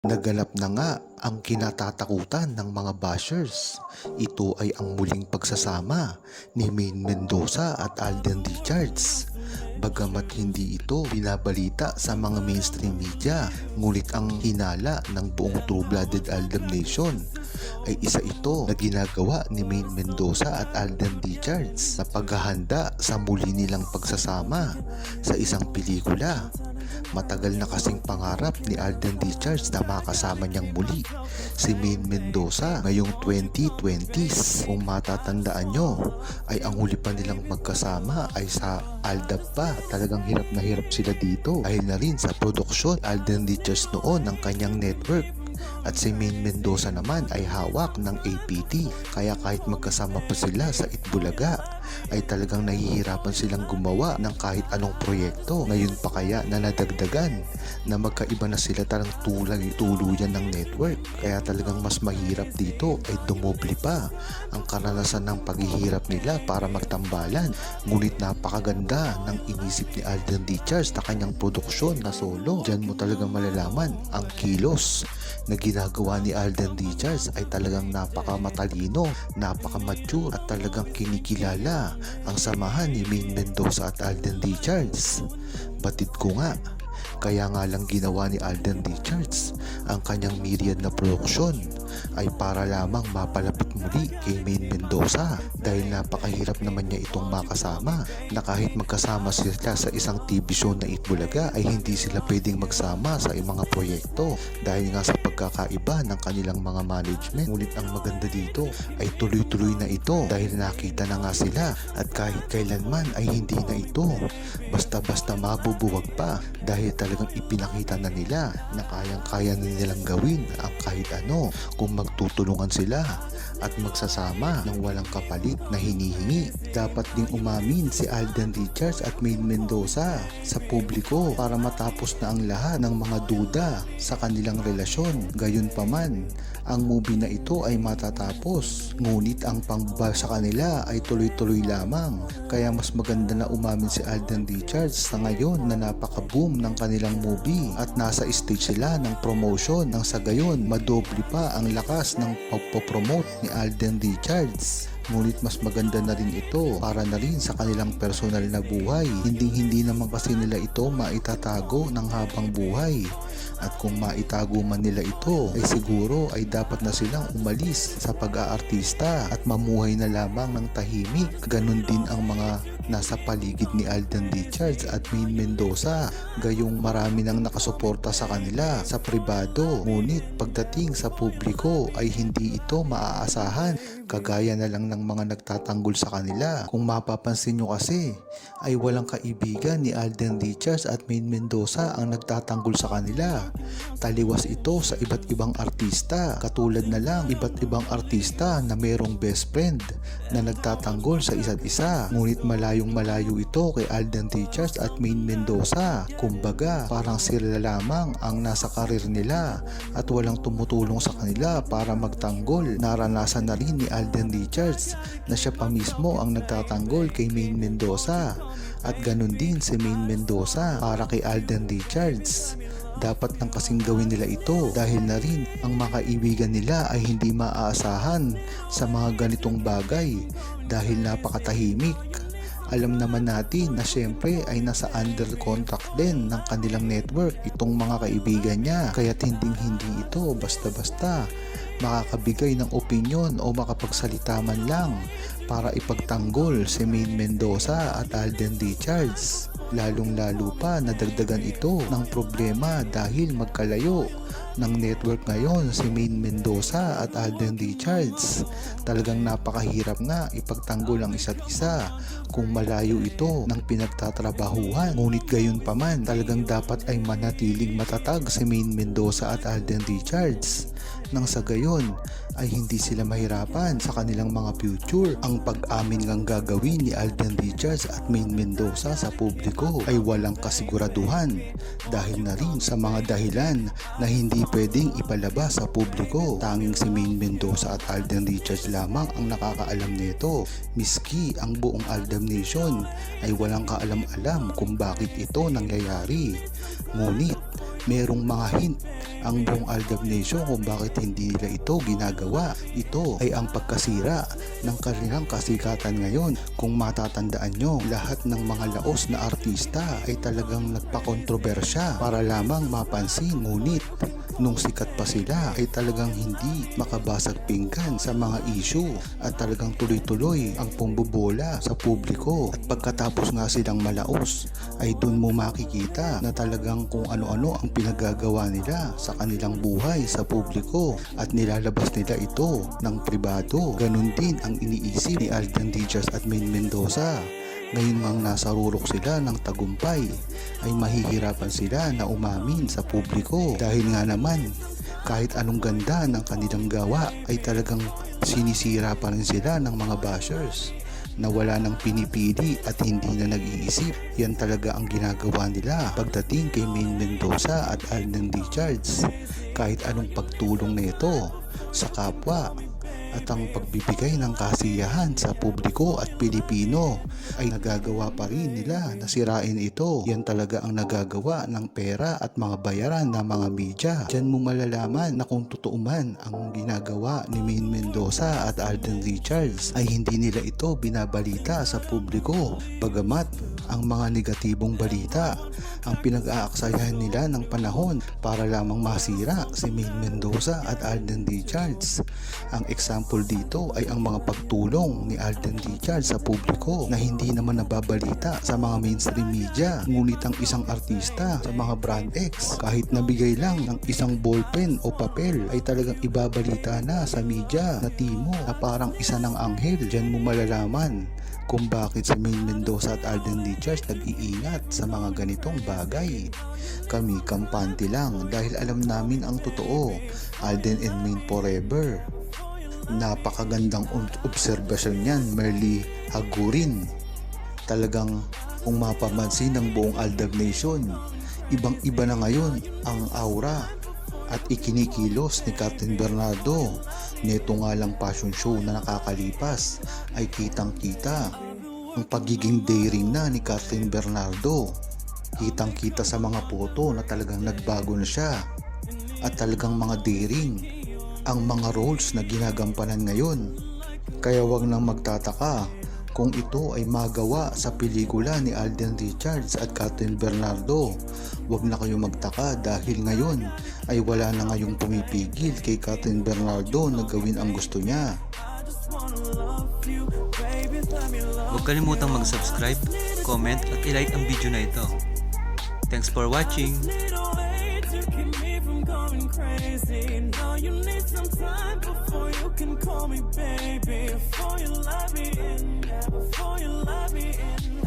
Naganap na nga ang kinatatakutan ng mga bashers. Ito ay ang muling pagsasama ni Maine Mendoza at Alden Richards. Bagamat hindi ito binabalita sa mga mainstream media, ngunit ang hinala ng buong True-Blooded Aldam Nation ay isa ito na ginagawa ni Maine Mendoza at Alden Richards sa paghahanda sa muli nilang pagsasama sa isang pelikula. Matagal na kasing pangarap ni Alden Richards na makasama niyang muli si Maine Mendoza ngayong 2020s. Kung matatandaan nyo, ay ang huli pa nilang magkasama ay sa Aldab pa. Talagang hirap na hirap sila dito. Dahil na rin sa produksyon Alden Richards noon ng kanyang network. At si Maine Mendoza naman ay hawak ng APT kaya kahit magkasama pa sila sa Itbulaga ay talagang nahihirapan silang gumawa ng kahit anong proyekto. Ngayon pa kaya na nadagdagan na magkaiba na sila tarang tulay tuluyan ng network. Kaya talagang mas mahirap dito ay dumoble pa ang karanasan ng paghihirap nila para magtambalan. Ngunit napakaganda ng inisip ni Alden Richards na kanyang produksyon na solo. Diyan mo talagang malalaman ang kilos na ginagawa ni Alden Richards ay talagang napakamatalino, napakamature at talagang kinikilala ang samahan ni Maine Mendoza at Alden Richards. Batid ko nga, kaya nga lang ginawa ni Alden Richards ang kanyang myriad na produksyon ay para lamang mapalapit muli kay Maine Mendoza. Dahil napakahirap naman niya itong makasama na kahit magkasama sila sa isang TV show na Itbulaga ay hindi sila pwedeng magsama sa mga proyekto. Dahil nga sa pagkakaiba ng kanilang mga management. Ngunit ang maganda dito ay tuloy-tuloy na ito dahil nakita na nga sila at kahit kailanman ay hindi na ito. Basta-basta mabubuwag pa dahil talagang ipinakita na nila na kayang-kaya na nilang gawin ang kahit ano kung magtutulungan sila at magsasama ng walang kapalit na hinihingi. Dapat ding umamin si Alden Richards at Maine Mendoza sa publiko para matapos na ang lahat ng mga duda sa kanilang relasyon. Gayunpaman, ang movie na ito ay matatapos. Ngunit ang pangbaba kanila ay tuloy-tuloy lamang. Kaya mas maganda na umamin si Alden Richards sa ngayon na napaka-boom ng kanilang movie at nasa stage sila ng promotion nang sa gayon madoble pa ang lakas ng pagpopromote ni Alden Richards. Ngunit mas maganda na rin ito para na rin sa kanilang personal na buhay. Hindi hindi naman kasi nila ito maitatago ng habang buhay. At kung maitago man nila ito, ay siguro ay dapat na silang umalis sa pag-aartista at mamuhay na lamang ng tahimik. Ganon din ang mga nasa paligid ni Alden Richards at Maine Mendoza. Gayong marami nang nakasuporta sa kanila sa pribado. Ngunit pagdating sa publiko ay hindi ito maaasahan. Kagaya na lang ng mga nagtatanggol sa kanila. Kung mapapansin nyo kasi, ay walang kaibigan ni Alden Richards at Maine Mendoza ang nagtatanggol sa kanila. Taliwas ito sa iba't ibang artista. Katulad na lang iba't ibang artista na merong best friend na nagtatanggol sa isa't isa. Ngunit malayong malayo ito kay Alden Richards at Maine Mendoza. Kumbaga, parang sila lamang ang nasa karir nila at walang tumutulong sa kanila para magtanggol. Naranasan na rin ni Alden Richards na siya pa mismo ang nagtatanggol kay Maine Mendoza at ganun din si Maine Mendoza para kay Alden Richards. Dapat nang kasing gawin nila ito dahil na rin ang mga kaibigan nila ay hindi maaasahan sa mga ganitong bagay dahil napakatahimik. Alam naman natin na syempre ay nasa under contract din ng kanilang network itong mga kaibigan niya kaya't hindi hindi ito basta-basta makakabigay ng opinyon o makapagsalita man lang para ipagtanggol si Maine Mendoza at Alden Richards. Lalong-lalo pa nadagdagan ito ng problema dahil magkalayo ng network ngayon si Maine Mendoza at Alden Richards. Talagang napakahirap nga ipagtanggol ang isa't isa kung malayo ito ng pinagtatrabahuhan. Ngunit gayon pa man, talagang dapat ay manatiling matatag si Maine Mendoza at Alden Richards nang sa gayon ay hindi sila mahirapan sa kanilang mga future. Ang pag-amin lang gagawin ni Alden Richards at Maine Mendoza sa publiko ay walang kasiguraduhan dahil na rin sa mga dahilan na hindi pwedeng ipalabas sa publiko. Tanging si Maine Mendoza at Alden Richards lamang ang nakakaalam nito. Miski ang buong Aldam Nation ay walang kaalam-alam kung bakit ito nangyayari. Ngunit merong mga hint ang buong Aldab Nation kung bakit hindi nila ito ginagawa. Ito ay ang pagkasira ng kanilang kasikatan ngayon. Kung matatandaan nyo, lahat ng mga laos na artista ay talagang nagpakontrobersya para lamang mapansin. Ngunit nung sikat pa sila ay talagang hindi makabasag pinggan sa mga issue at talagang tuloy-tuloy ang pumbubola sa publiko at pagkatapos nga silang malaos ay dun mo makikita na talagang kung ano-ano ang pinagagawa nila sa kanilang buhay sa publiko at nilalabas nila ito ng pribado. Ganon din ang iniisip ni Alden Diaz at Main Mendoza. Ngayon ngang nasa rurok sila ng tagumpay ay mahihirapan sila na umamin sa publiko dahil nga naman kahit anong ganda ng kanilang gawa ay talagang sinisira pa rin sila ng mga bashers na wala nang pinipili at hindi na nag-iisip. Yan talaga ang ginagawa nila pagdating kay Main Mendoza at Alden Richards. Kahit anong pagtulong na ito sa kapwa at ang pagbibigay ng kasiyahan sa publiko at Pilipino ay nagagawa pa rin nila na sirain ito. Yan talaga ang nagagawa ng pera at mga bayaran ng mga media. Diyan mo malalaman na kung totoo man ang ginagawa ni Main Mendoza at Alden Richards ay hindi nila ito binabalita sa publiko. Bagamat ang mga negatibong balita ang pinag-aaksayahan nila ng panahon para lamang masira si Main Mendoza at Alden Richards. Ang example dito ay ang mga pagtulong ni Alden Richards sa publiko na hindi naman nababalita sa mga mainstream media. Ngunit ang isang artista sa mga brand X kahit nabigay lang ng isang ballpen o papel ay talagang ibabalita na sa media na timo na parang isa ng anghel. Diyan mo malalaman kung bakit si Main Mendoza at Alden Richards nag-iingat sa mga ganitong bagay. Kami kampante lang dahil alam namin ang totoo. Alden and Main forever. Napakagandang ob- obserbasyon niyan, Merly Hagurin. Talagang kung mapamansin ng buong Aldab Nation, ibang-iba na ngayon ang aura at ikinikilos ni Captain Bernardo. Neto nga lang passion show na nakakalipas ay kitang kita ang pagiging daring na ni Captain Bernardo. Kitang kita sa mga foto na talagang nagbago na siya at talagang mga daring ang mga roles na ginagampanan ngayon. Kaya wag nang magtataka kung ito ay magawa sa pelikula ni Alden Richards at Catherine Bernardo. Huwag na kayong magtaka dahil ngayon ay wala na ngayong pumipigil kay Catherine Bernardo na gawin ang gusto niya. Huwag kalimutang mag-subscribe, comment at ilike ang video na ito. Thanks for watching! words to keep me from going crazy. Now you need some time before you can call me baby. Before you love me in, yeah, before you love me in.